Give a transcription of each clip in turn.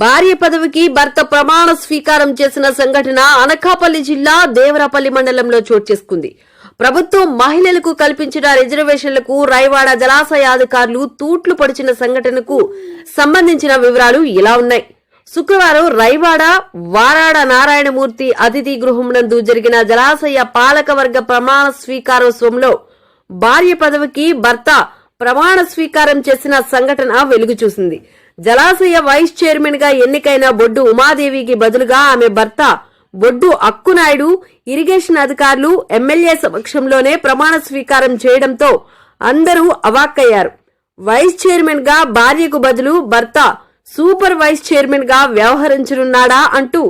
భార్య పదవికి భర్త ప్రమాణ స్వీకారం చేసిన సంఘటన అనకాపల్లి జిల్లా దేవరాపల్లి మండలంలో చోటు చేసుకుంది. ప్రభుత్వం మహిళలకు కల్పించిన రిజర్వేషన్లకు రైవాడ జలాశయ అధికారులు తూట్లు పడిచిన సంఘటనకు సంబంధించిన వివరాలు ఇలా ఉన్నాయి. శుక్రవారం రైవాడ వారాడ నారాయణమూర్తి అతిథి గృహం నందు జరిగిన జలాశయ పాలకవర్గ ప్రమాణ స్వీకారోత్సవంలో భార్య పదవికి భర్త ప్రమాణ స్వీకారం చేసిన సంఘటన వెలుగు చూసింది. జలాశయ వైస్ చైర్మన్గా ఎన్నికైన బొడ్డు ఉమాదేవికి బదులుగా ఆమె భర్త బొడ్డు అక్కునాయుడు ఇరిగేషన్ అధికారులు ఎమ్మెల్యే సమక్షంలోనే ప్రమాణ స్వీకారం చేయడంతో అందరూ అవాక్కయ్యారు. వైస్ చైర్మన్గా భార్యకు బదులు భర్త సూపర్ వైస్ చైర్మన్గా వ్యవహరించనున్నాడా అంటూ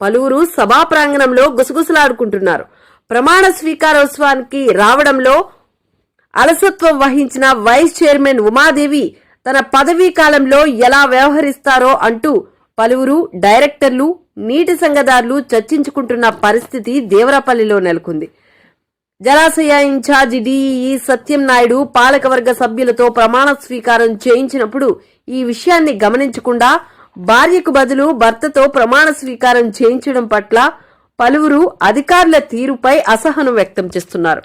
పలువురు సభా ప్రాంగణంలో గుసగుసలాడుకుంటున్నారు. ప్రమాణ స్వీకారోత్సవానికి రావడంలో అలసత్వం వహించిన వైస్ చైర్మన్ ఉమాదేవి తన పదవీ కాలంలో ఎలా వ్యవహరిస్తారో అంటూ పలువురు డైరెక్టర్లు నీటి సంఘదారులు చర్చించుకుంటున్న పరిస్థితి దేవరపల్లిలో నెలకొంది. జలాశయ in charge DEE Satyam Naidu పాలకవర్గ సభ్యులతో ప్రమాణ స్వీకారం చేయించినప్పుడు ఈ విషయాన్ని గమనించకుండా భార్యకు బదులు భర్తతో ప్రమాణ స్వీకారం చేయించడం పట్ల పలువురు అధికారుల తీరుపై అసహనం వ్యక్తం చేస్తున్నారు.